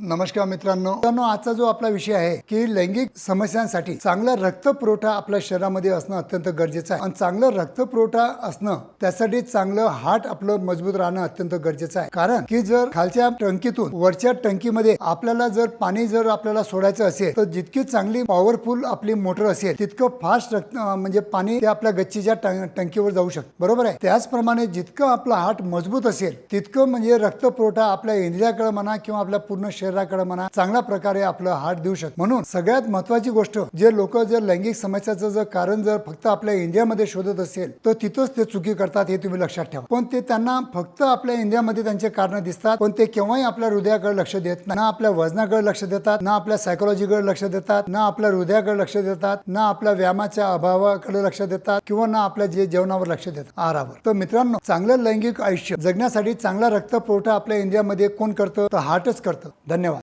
नमस्कार मित्रांनो. मित्रांनो आजचा जो आपला विषय आहे की लैंगिक समस्यांसाठी चांगला रक्त पुरवठा आपल्या शरीरामध्ये असणं अत्यंत गरजेचं आहे. आणि चांगलं रक्त पुरवठा असणं त्यासाठी चांगलं हार्ट आपलं मजबूत राहणं अत्यंत गरजेचं आहे. कारण की जर खालच्या टंकीतून वरच्या टंकीमध्ये आपल्याला जर पाणी जर आपल्याला सोडायचं असेल तर जितकी चांगली पॉवरफुल आपली मोटर असेल तितकं फास्ट रक्त म्हणजे पाणी ते आपल्या गच्चीच्या टंकीवर जाऊ शकतं. बरोबर आहे? त्याचप्रमाणे जितकं आपलं हार्ट मजबूत असेल तितकं म्हणजे रक्त पुरवठा आपल्या इंद्रियाकडे म्हणा किंवा आपल्या पूर्ण शरीराकडे म्हणा चांगल्या प्रकारे आपलं हार्ट देऊ शकतो. म्हणून सगळ्यात महत्वाची गोष्ट जे लोक जर लैंगिक समस्याचं जर कारण जर फक्त आपल्या इंडियामध्ये शोधत असेल तर तिथंच ते चुकी करतात हे तुम्ही लक्षात ठेवा. पण ते त्यांना फक्त आपल्या इंडियामध्ये त्यांचे कारण दिसतात पण ते केव्हाही आपल्या हृदयाकडे लक्ष देत ना आपल्या वजनाकडे लक्ष देतात ना आपल्या सायकोलॉजीकडे लक्ष देतात ना आपल्या हृदयाकडे लक्ष देतात ना आपल्या व्यायामाच्या अभावाकडे लक्ष देतात किंवा ना आपल्या जे जेवणावर लक्ष देतात आहारावर. तर मित्रांनो चांगलं लैंगिक आयुष्य जगण्यासाठी चांगला रक्त पुरवठा आपल्या इंडियामध्ये कोण करतं? तर हार्टच करतं. धन्यवाद.